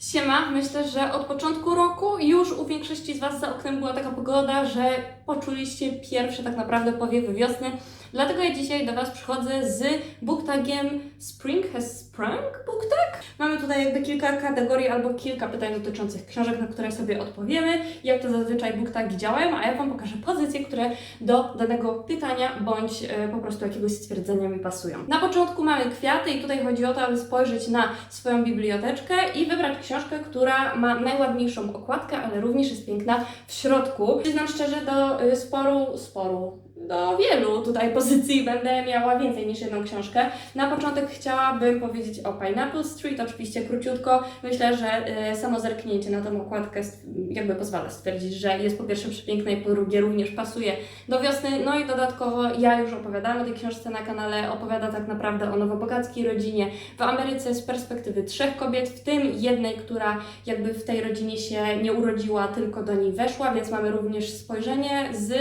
Siema, myślę, że od początku roku już u większości z Was za oknem była taka pogoda, że poczuliście pierwsze tak naprawdę powiewy wiosny. Dlatego ja dzisiaj do Was przychodzę z booktagiem Spring has sprung booktag. Mamy tutaj jakby kilka kategorii albo kilka pytań dotyczących książek, na które sobie odpowiemy, jak to zazwyczaj booktagi działają, a ja Wam pokażę pozycje, które do danego pytania bądź e, po prostu jakiegoś stwierdzenia mi pasują. Na początku mamy kwiaty i tutaj chodzi o to, aby spojrzeć na swoją biblioteczkę i wybrać książkę, która ma najładniejszą okładkę, ale również jest piękna w środku. Przyznam szczerze, do y, sporu, sporu, do wielu tutaj pozycji będę miała więcej niż jedną książkę. Na początek chciałabym powiedzieć o Pineapple Street, oczywiście króciutko. Myślę, że y, samo zerknięcie na tą okładkę jakby pozwala stwierdzić, że jest po pierwsze przepiękna i po drugie również pasuje do wiosny. No i dodatkowo ja już opowiadałam o tej książce na kanale, opowiada tak naprawdę o nowobogackiej rodzinie w Ameryce z perspektywy trzech kobiet, w tym jednej, która jakby w tej rodzinie się nie urodziła, tylko do niej weszła, więc mamy również spojrzenie z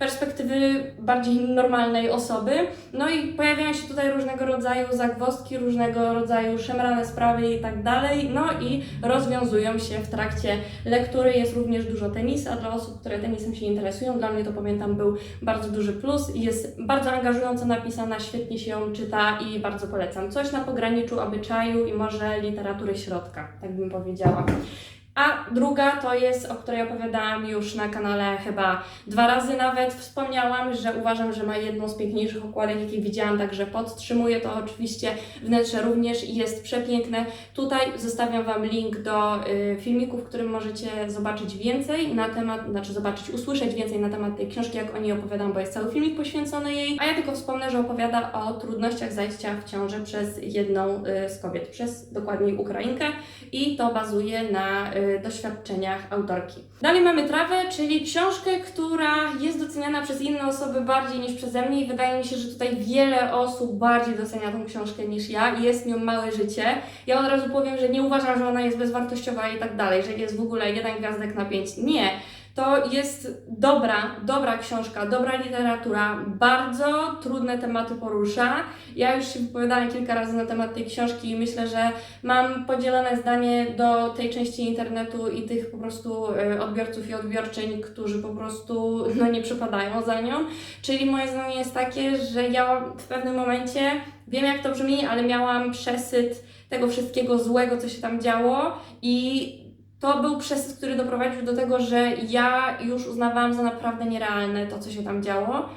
perspektywy bardziej normalnej osoby. No i pojawiają się tutaj różnego rodzaju zagwozdki, różnego rodzaju szemrane sprawy i tak dalej. No i rozwiązują się w trakcie lektury. Jest również dużo tenisa dla osób, które tenisem się interesują. Dla mnie to pamiętam był bardzo duży plus jest bardzo angażująco napisana, świetnie się ją czyta i bardzo polecam. Coś na pograniczu obyczaju i może literatury środka, tak bym powiedziała. A druga to jest, o której opowiadałam już na kanale chyba dwa razy nawet. Wspomniałam, że uważam, że ma jedną z piękniejszych okładek, jakie widziałam, także podtrzymuję to oczywiście. Wnętrze również jest przepiękne. Tutaj zostawiam Wam link do y, filmiku, w którym możecie zobaczyć więcej na temat, znaczy zobaczyć, usłyszeć więcej na temat tej książki, jak o niej opowiadam, bo jest cały filmik poświęcony jej. A ja tylko wspomnę, że opowiada o trudnościach zajścia w ciąży przez jedną y, z kobiet, przez dokładniej Ukrainkę i to bazuje na y, doświadczeniach autorki. Dalej mamy Trawę, czyli książkę, która jest doceniana przez inne osoby bardziej niż przeze mnie i wydaje mi się, że tutaj wiele osób bardziej docenia tą książkę niż ja i jest nią małe życie. Ja od razu powiem, że nie uważam, że ona jest bezwartościowa i tak dalej, że jest w ogóle jeden gwiazdek na pięć. Nie. To jest dobra, dobra książka, dobra literatura, bardzo trudne tematy porusza. Ja już się wypowiadałam kilka razy na temat tej książki i myślę, że mam podzielone zdanie do tej części internetu i tych po prostu y, odbiorców i odbiorczyń, którzy po prostu no, nie przepadają za nią. Czyli moje zdanie jest takie, że ja w pewnym momencie, wiem jak to brzmi, ale miałam przesyt tego wszystkiego złego, co się tam działo i to był przesyt, który doprowadził do tego, że ja już uznawałam za naprawdę nierealne to, co się tam działo.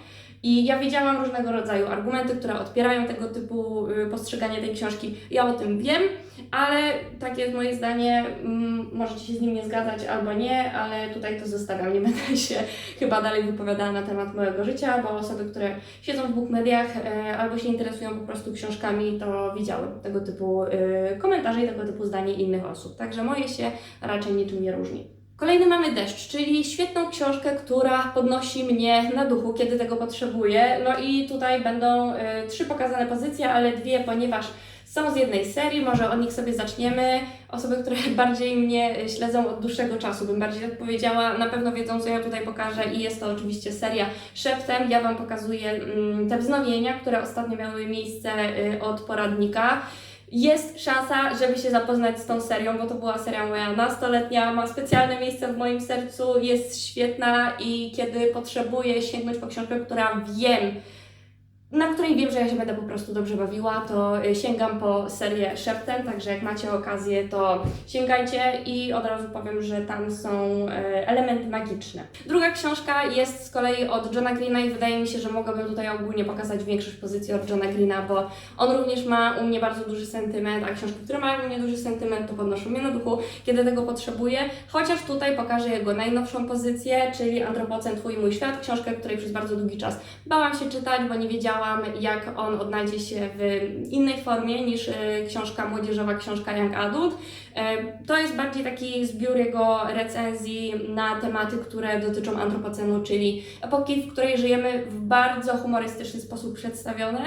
I ja wiedziałam różnego rodzaju argumenty, które odpierają tego typu y, postrzeganie tej książki. Ja o tym wiem, ale takie jest moje zdanie. Mm, możecie się z nim nie zgadzać albo nie, ale tutaj to zostawiam. Nie będę się chyba dalej wypowiadała na temat mojego życia, bo osoby, które siedzą w bookmediach e, albo się interesują po prostu książkami, to widziały tego typu y, komentarze i tego typu zdanie innych osób. Także moje się raczej niczym nie różni. Kolejny mamy deszcz, czyli świetną książkę, która podnosi mnie na duchu, kiedy tego potrzebuję. No i tutaj będą y, trzy pokazane pozycje, ale dwie, ponieważ są z jednej serii, może od nich sobie zaczniemy. Osoby, które bardziej mnie śledzą od dłuższego czasu, bym bardziej tak powiedziała, na pewno wiedzą, co ja tutaj pokażę i jest to oczywiście seria Szeptem. Ja Wam pokazuję mm, te wznowienia, które ostatnio miały miejsce y, od poradnika. Jest szansa, żeby się zapoznać z tą serią, bo to była seria moja nastoletnia, ma specjalne miejsce w moim sercu, jest świetna i kiedy potrzebuję sięgnąć po książkę, która wiem, na której wiem, że ja się będę po prostu dobrze bawiła, to y, sięgam po serię Szeptem, także jak macie okazję, to sięgajcie i od razu powiem, że tam są e, elementy magiczne. Druga książka jest z kolei od Johna Greena i wydaje mi się, że mogłabym tutaj ogólnie pokazać większość pozycji od Johna Greena, bo on również ma u mnie bardzo duży sentyment, a książki, które mają u mnie duży sentyment, to podnoszą mnie na duchu, kiedy tego potrzebuję. Chociaż tutaj pokażę jego najnowszą pozycję, czyli Antropocen Twój Mój Świat, książkę, której przez bardzo długi czas bałam się czytać, bo nie wiedziałam, jak on odnajdzie się w innej formie niż e, książka młodzieżowa, książka Young Adult. E, To jest bardziej taki zbiór jego recenzji na tematy, które dotyczą antropocenu, czyli epoki, w której żyjemy w bardzo humorystyczny sposób przedstawione.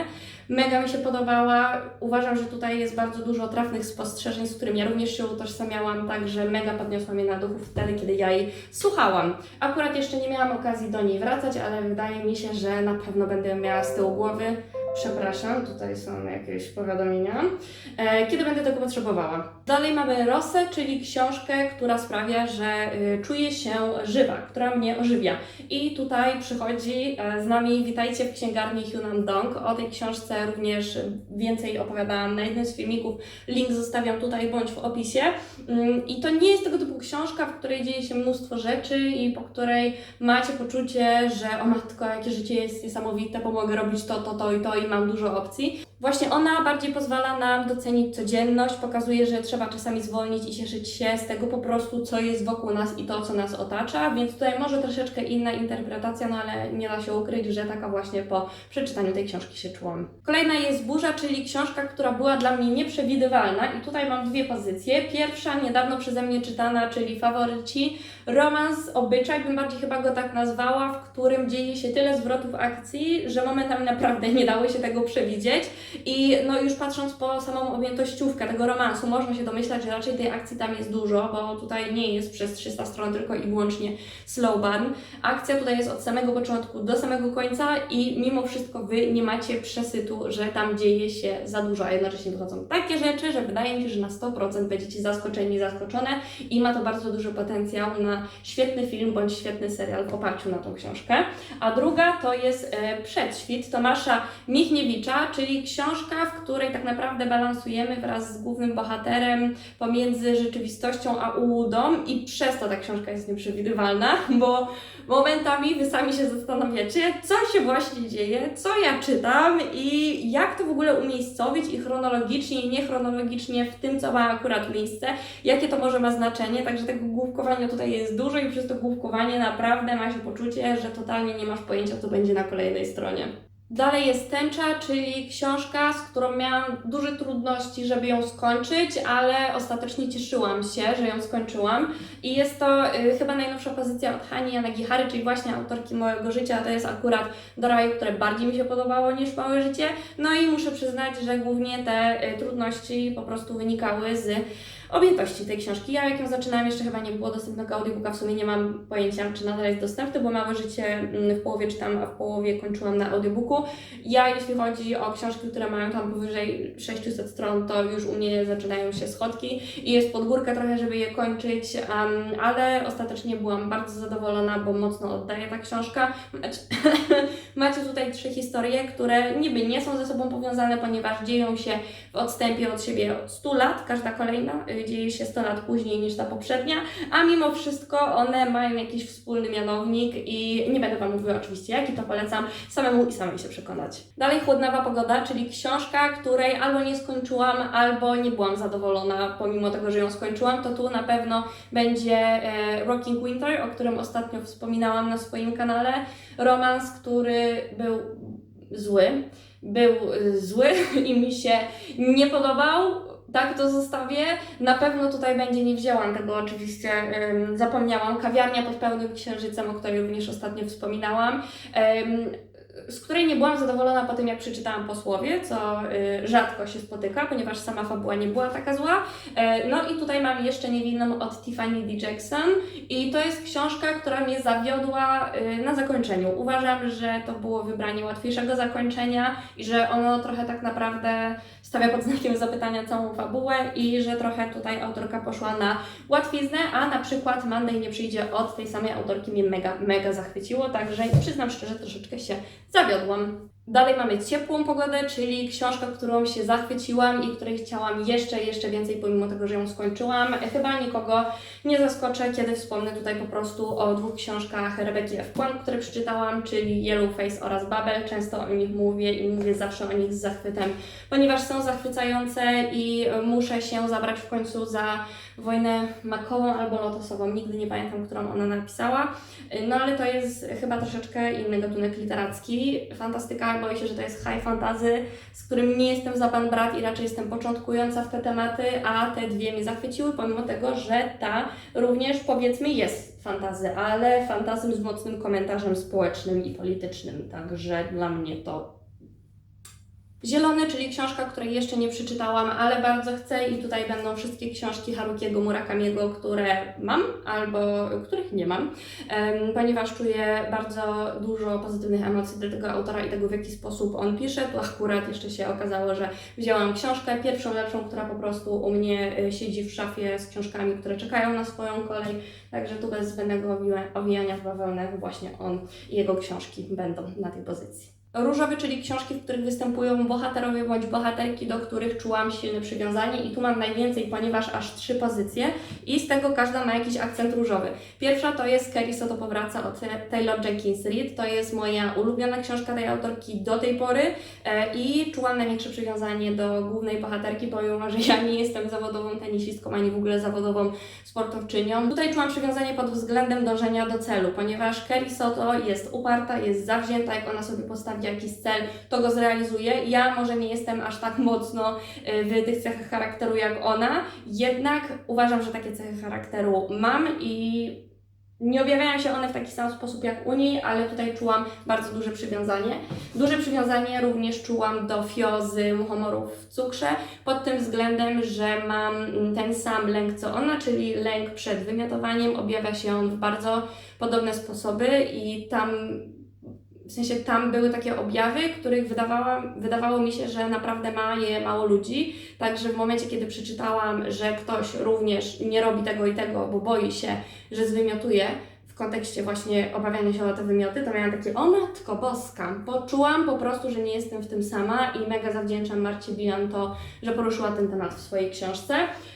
Mega mi się podobała. Uważam, że tutaj jest bardzo dużo trafnych spostrzeżeń, z którymi ja również się utożsamiałam, także mega podniosła mnie na duchu wtedy, kiedy ja jej słuchałam. Akurat jeszcze nie miałam okazji do niej wracać, ale wydaje mi się, że na pewno będę miała z tyłu głowy Przepraszam, tutaj są jakieś powiadomienia. E, kiedy będę tego potrzebowała? Dalej mamy Rosę, czyli książkę, która sprawia, że y, czuję się żywa, która mnie ożywia. I tutaj przychodzi e, z nami, witajcie w księgarni Hunan Dong. O tej książce również więcej opowiadałam na jednym z filmików. Link zostawiam tutaj bądź w opisie. Mm, I to nie jest tego typu książka, w której dzieje się mnóstwo rzeczy i po której macie poczucie, że o matko, jakie życie jest niesamowite, pomogę robić to, to, to i to i mam dużo opcji. Właśnie ona bardziej pozwala nam docenić codzienność, pokazuje, że trzeba czasami zwolnić i cieszyć się z tego po prostu, co jest wokół nas i to, co nas otacza, więc tutaj może troszeczkę inna interpretacja, no ale nie da się ukryć, że taka właśnie po przeczytaniu tej książki się czułam. Kolejna jest Burza, czyli książka, która była dla mnie nieprzewidywalna i tutaj mam dwie pozycje. Pierwsza, niedawno przeze mnie czytana, czyli Faworyci, romans, obyczaj, bym bardziej chyba go tak nazwała, w którym dzieje się tyle zwrotów akcji, że momentami naprawdę nie dało się tego przewidzieć. I no już patrząc po samą objętościówkę tego romansu, można się domyślać, że raczej tej akcji tam jest dużo, bo tutaj nie jest przez 300 stron tylko i wyłącznie slow burn. Akcja tutaj jest od samego początku do samego końca i mimo wszystko Wy nie macie przesytu, że tam dzieje się za dużo, a jednocześnie wychodzą takie rzeczy, że wydaje mi się, że na 100% będziecie zaskoczeni, zaskoczone i ma to bardzo duży potencjał na świetny film bądź świetny serial w oparciu na tą książkę. A druga to jest e, Przedświt Tomasza Michniewicza, czyli książka, w której tak naprawdę balansujemy wraz z głównym bohaterem pomiędzy rzeczywistością a ułudą i przez to ta książka jest nieprzewidywalna, bo momentami wy sami się zastanawiacie, co się właśnie dzieje, co ja czytam i jak to w ogóle umiejscowić i chronologicznie i niechronologicznie w tym, co ma akurat miejsce, jakie to może ma znaczenie, także tego główkowania tutaj jest dużo i przez to główkowanie naprawdę ma się poczucie, że totalnie nie masz pojęcia, co będzie na kolejnej stronie. Dalej jest Tęcza, czyli książka, z którą miałam duże trudności, żeby ją skończyć, ale ostatecznie cieszyłam się, że ją skończyłam. I jest to y, chyba najnowsza pozycja od Hani Yanagihary, czyli właśnie autorki Mojego Życia. To jest akurat do raju, które bardziej mi się podobało niż Małe Życie. No i muszę przyznać, że głównie te y, trudności po prostu wynikały z objętości tej książki. Ja jak ją zaczynałam, jeszcze chyba nie było dostępnego audiobooka, w sumie nie mam pojęcia, czy nadal jest dostępny, bo Małe Życie mm, w połowie czytam, a w połowie kończyłam na audiobooku. Ja jeśli chodzi o książki, które mają tam powyżej 600 stron, to już u mnie zaczynają się schodki i jest pod górkę trochę, żeby je kończyć, um, ale ostatecznie byłam bardzo zadowolona, bo mocno oddaje ta książka. Macie, macie tutaj trzy historie, które niby nie są ze sobą powiązane, ponieważ dzieją się w odstępie od siebie 100 lat, każda kolejna dzieje się 100 lat później niż ta poprzednia, a mimo wszystko one mają jakiś wspólny mianownik i nie będę Wam mówiła oczywiście jaki, to polecam samemu i samej się przekonać. Dalej Chłodnawa Pogoda, czyli książka, której albo nie skończyłam, albo nie byłam zadowolona, pomimo tego, że ją skończyłam, to tu na pewno będzie e, Rocking Winter, o którym ostatnio wspominałam na swoim kanale. Romans, który był zły, był y, zły i mi się nie podobał. Tak to zostawię. Na pewno tutaj będzie, nie wzięłam tego oczywiście, zapomniałam. Kawiarnia pod pełnym księżycem, o której również ostatnio wspominałam. Z której nie byłam zadowolona po tym, jak przeczytałam posłowie, co y, rzadko się spotyka, ponieważ sama fabuła nie była taka zła. E, no i tutaj mam jeszcze niewinną od Tiffany D. Jackson i to jest książka, która mnie zawiodła y, na zakończeniu. Uważam, że to było wybranie łatwiejszego zakończenia i że ono trochę tak naprawdę stawia pod znakiem zapytania całą fabułę i że trochę tutaj autorka poszła na łatwiznę, a na przykład Monday nie przyjdzie od tej samej autorki mnie mega, mega zachwyciło, także przyznam szczerze, troszeczkę się zawiodłam. Dalej mamy ciepłą pogodę, czyli książkę, którą się zachwyciłam i której chciałam jeszcze, jeszcze więcej, pomimo tego, że ją skończyłam. Chyba nikogo nie zaskoczę, kiedy wspomnę tutaj po prostu o dwóch książkach Rebeki F. Kwan, które przeczytałam, czyli Yellow Face oraz Babel. Często o nich mówię i mówię zawsze o nich z zachwytem, ponieważ są zachwycające i muszę się zabrać w końcu za wojnę makołą albo lotosową. Nigdy nie pamiętam, którą ona napisała. No ale to jest chyba troszeczkę inny gatunek literacki. Fantastyka, boję się, że to jest high fantasy, z którym nie jestem za pan brat i raczej jestem początkująca w te tematy, a te dwie mnie zachwyciły, pomimo tego, że ta również powiedzmy jest fantazy, ale fantazym z mocnym komentarzem społecznym i politycznym. Także dla mnie to Zielony, czyli książka, której jeszcze nie przeczytałam, ale bardzo chcę i tutaj będą wszystkie książki Harukiego Murakamiego, które mam albo których nie mam, ponieważ czuję bardzo dużo pozytywnych emocji do tego autora i tego, w jaki sposób on pisze. Tu akurat jeszcze się okazało, że wzięłam książkę, pierwszą lepszą, która po prostu u mnie y, siedzi w szafie z książkami, które czekają na swoją kolej, także tu bez zbędnego owijania w bawełnę właśnie on i jego książki będą na tej pozycji. Różowy, czyli książki, w których występują bohaterowie bądź bohaterki, do których czułam silne przywiązanie i tu mam najwięcej, ponieważ aż trzy pozycje i z tego każda ma jakiś akcent różowy. Pierwsza to jest Kerry Soto powraca od Taylor Jenkins Reid. To jest moja ulubiona książka tej autorki do tej pory e, i czułam największe przywiązanie do głównej bohaterki, pomimo że ja nie jestem zawodową tenisistką ani w ogóle zawodową sportowczynią. Tutaj czułam przywiązanie pod względem dążenia do celu, ponieważ Kerry Soto jest uparta, jest zawzięta, jak ona sobie postawi jakiś cel, to go zrealizuje. Ja może nie jestem aż tak mocno y, w tych cechach charakteru jak ona, jednak uważam, że takie cechy charakteru mam i nie objawiają się one w taki sam sposób jak u niej, ale tutaj czułam bardzo duże przywiązanie. Duże przywiązanie również czułam do fiozy muchomorów w cukrze, pod tym względem, że mam ten sam lęk co ona, czyli lęk przed wymiotowaniem. Objawia się on w bardzo podobne sposoby i tam w sensie tam były takie objawy, których wydawała, wydawało mi się, że naprawdę ma je mało ludzi. Także w momencie, kiedy przeczytałam, że ktoś również nie robi tego i tego, bo boi się, że zwymiotuje kontekście właśnie obawiania się o te wymioty, to miałam takie, o matko boska, poczułam po prostu, że nie jestem w tym sama i mega zawdzięczam Marcie Bilan to, że poruszyła ten temat w swojej książce.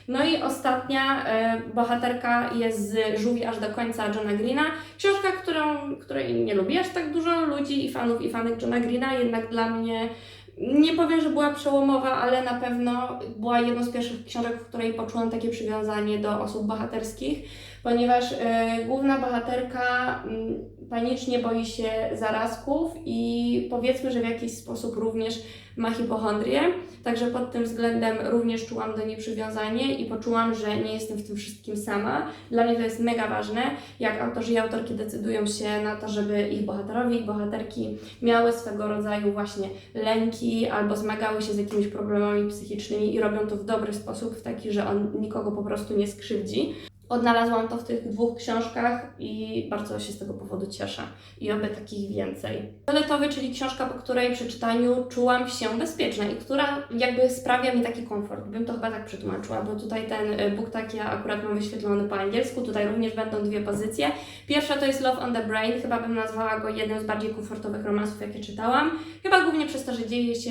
No i ostatnia e, bohaterka jest z Żółwi aż do końca Johna Greena. Książka, którą, której nie lubi aż tak dużo ludzi i fanów i fanek Johna Greena, jednak dla mnie nie powiem, że była przełomowa, ale na pewno była jedną z pierwszych książek, w której poczułam takie przywiązanie do osób bohaterskich, ponieważ e, główna bohaterka mm, panicznie boi się zarazków i powiedzmy, że w jakiś sposób również ma hipochondrię, także pod tym względem również czułam do niej przywiązanie i poczułam, że nie jestem w tym wszystkim sama. Dla mnie to jest mega ważne, jak autorzy i autorki decydują się na to, żeby ich bohaterowie i bohaterki miały swego rodzaju właśnie lęki albo zmagały się z jakimiś problemami psychicznymi i robią to w dobry sposób, w taki, że on nikogo po prostu nie skrzywdzi. Odnalazłam to w tych dwóch książkach i bardzo się z tego powodu cieszę. I oby takich więcej. Fioletowy, czyli książka, po której przeczytaniu czułam się bezpieczna i która jakby sprawia mi taki komfort. Bym to chyba tak przetłumaczyła, bo tutaj ten e, book tak ja akurat mam wyświetlony po angielsku. Tutaj również będą dwie pozycje. Pierwsza to jest Love on the Brain. Chyba bym nazwała go jednym z bardziej komfortowych romansów, jakie czytałam. Chyba głównie przez to, że dzieje się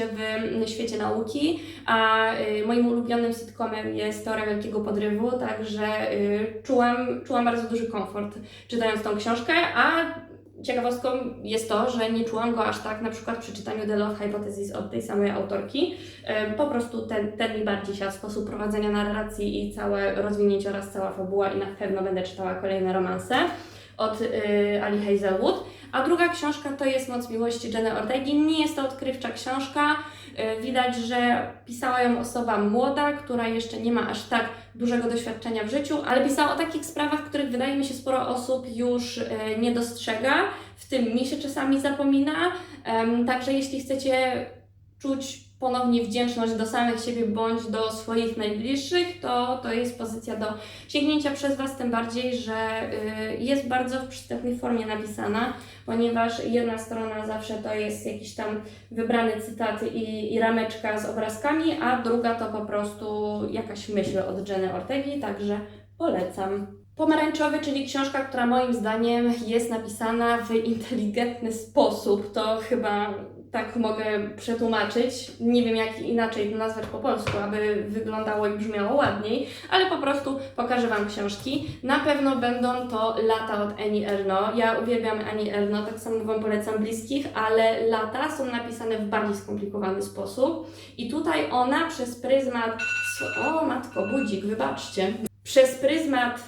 w świecie nauki, a y, moim ulubionym sitcomem jest Teoria Wielkiego Podrywu, także y, czułam, czułam bardzo duży komfort czytając tą książkę, a ciekawostką jest to, że nie czułam go aż tak na przykład przy czytaniu The Love Hypothesis od tej samej autorki. Y, Po prostu ten, ten mi bardziej siadł sposób prowadzenia narracji i całe rozwinięcie oraz cała fabuła i na pewno będę czytała kolejne romanse od y, Ali Hazelwood. A druga książka to jest Moc Miłości Jenny Ortegi. Nie jest to odkrywcza książka. Y, Widać, że pisała ją osoba młoda, która jeszcze nie ma aż tak dużego doświadczenia w życiu, ale pisała o takich sprawach, których wydaje mi się sporo osób już y, nie dostrzega. W tym mi się czasami zapomina. Także jeśli chcecie czuć ponownie wdzięczność do samych siebie bądź do swoich najbliższych, to to jest pozycja do sięgnięcia przez Was, tym bardziej, że y, jest bardzo w przystępnej formie napisana, ponieważ jedna strona zawsze to jest jakiś tam wybrany cytat i, i rameczka z obrazkami, a druga to po prostu jakaś myśl od Jenny Ortegi, także polecam. Pomarańczowy, czyli książka, która moim zdaniem jest napisana w inteligentny sposób. To chyba tak mogę przetłumaczyć. Nie wiem, jak inaczej nazwać po polsku, aby wyglądało i brzmiało ładniej, ale po prostu pokażę Wam książki. Na pewno będą to Lata od Annie Ernaux. Ja uwielbiam Annie Ernaux, tak samo Wam polecam bliskich, ale lata są napisane w bardziej skomplikowany sposób. I tutaj ona przez pryzmat. O, matko, budzik, wybaczcie. Przez pryzmat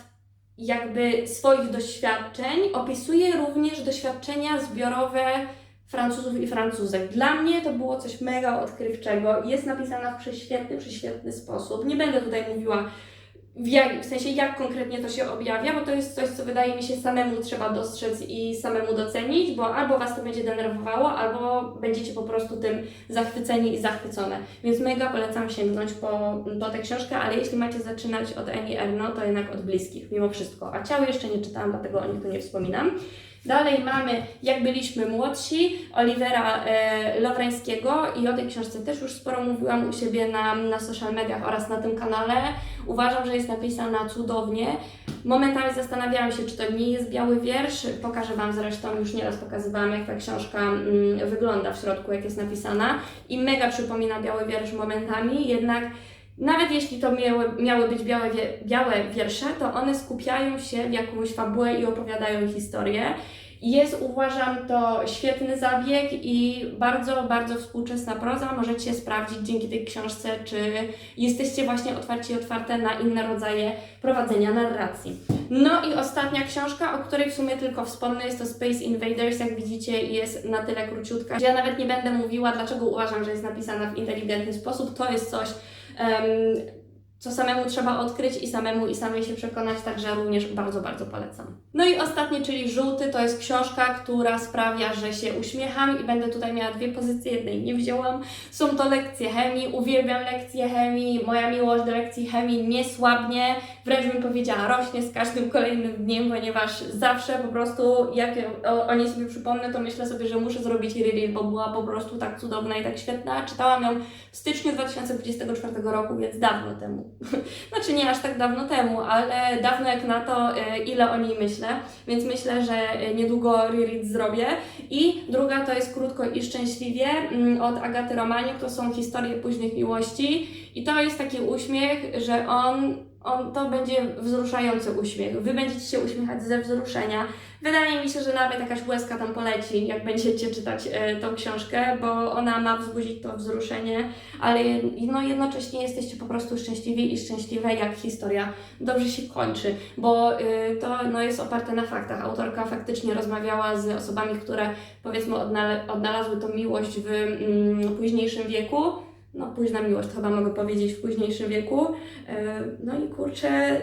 jakby swoich doświadczeń opisuje również doświadczenia zbiorowe Francuzów i Francuzek. Dla mnie to było coś mega odkrywczego. Jest napisana w prześwietny, prześwietny sposób. Nie będę tutaj mówiła w, jak, w sensie jak konkretnie to się objawia, bo to jest coś, co wydaje mi się samemu trzeba dostrzec i samemu docenić, bo albo Was to będzie denerwowało, albo będziecie po prostu tym zachwyceni i zachwycone. Więc mega polecam sięgnąć po, po tę książkę, ale jeśli macie zaczynać od Annie Erno, to jednak od bliskich, mimo wszystko. A ciało jeszcze nie czytałam, dlatego o nich tu nie wspominam. Dalej mamy Jak byliśmy młodsi, Olivera e, i o tej książce też już sporo mówiłam u siebie na, na social mediach oraz na tym kanale. Uważam, że jest napisana cudownie. Momentami zastanawiałam się, czy to nie jest biały wiersz. Pokażę Wam zresztą, już nieraz pokazywałam, jak ta książka mm, wygląda w środku, jak jest napisana. I mega przypomina biały wiersz momentami, jednak nawet jeśli to miały, miały być białe, białe wiersze, to one skupiają się w jakąś fabułę i opowiadają historię. Jest, uważam, to świetny zabieg i bardzo, bardzo współczesna proza. Możecie sprawdzić dzięki tej książce, czy jesteście właśnie otwarci otwarte na inne rodzaje prowadzenia narracji. No i ostatnia książka, o której w sumie tylko wspomnę, jest to Space Invaders. Jak widzicie, jest na tyle króciutka, ja nawet nie będę mówiła, dlaczego uważam, że jest napisana w inteligentny sposób. To jest coś, Um, co samemu trzeba odkryć i samemu i samej się przekonać, także również bardzo, bardzo polecam. No i ostatnie, czyli żółty, to jest książka, która sprawia, że się uśmiecham i będę tutaj miała dwie pozycje, jednej nie wzięłam. Są to lekcje chemii, uwielbiam lekcje chemii, moja miłość do lekcji chemii nie słabnie, wręcz bym powiedziała rośnie z każdym kolejnym dniem, ponieważ zawsze po prostu jak o, niej sobie przypomnę, to myślę sobie, że muszę zrobić reread, bo była po prostu tak cudowna i tak świetna. Czytałam ją w styczniu 2024 roku, więc dawno temu. Znaczy nie aż tak dawno temu, ale dawno jak na to, e, ile o niej myślę, więc myślę, że e, niedługo reread zrobię. I druga to jest Krótko i Szczęśliwie mm, od Agaty Romaniuk, to są historie późnych miłości i to jest taki uśmiech, że on, on to będzie wzruszający uśmiech. Wy będziecie się uśmiechać ze wzruszenia. Wydaje mi się, że nawet jakaś łezka tam poleci, jak będziecie czytać e, tą książkę, bo ona ma wzbudzić to wzruszenie, ale no, jednocześnie jesteście po prostu szczęśliwi i szczęśliwe, jak historia dobrze się kończy, bo y, to no, jest oparte na faktach. Autorka faktycznie rozmawiała z osobami, które powiedzmy odnalazły tą miłość w mm, późniejszym wieku. No, późna miłość, chyba mogę powiedzieć, w późniejszym wieku. Y, no i kurczę,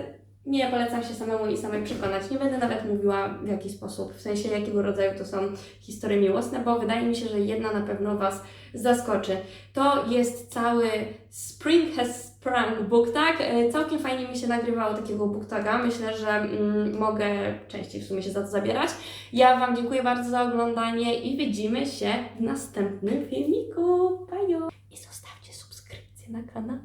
nie polecam się samemu i samej przekonać. Nie będę nawet mówiła w jaki sposób, w sensie jakiego rodzaju to są historie miłosne, bo wydaje mi się, że jedna na pewno Was zaskoczy. To jest cały Spring Has Sprung book tag. E, Całkiem fajnie mi się nagrywało takiego book taga. Myślę, że mm, mogę częściej w sumie się za to zabierać. Ja Wam dziękuję bardzo za oglądanie i widzimy się w następnym filmiku. Bajo! I 背中な。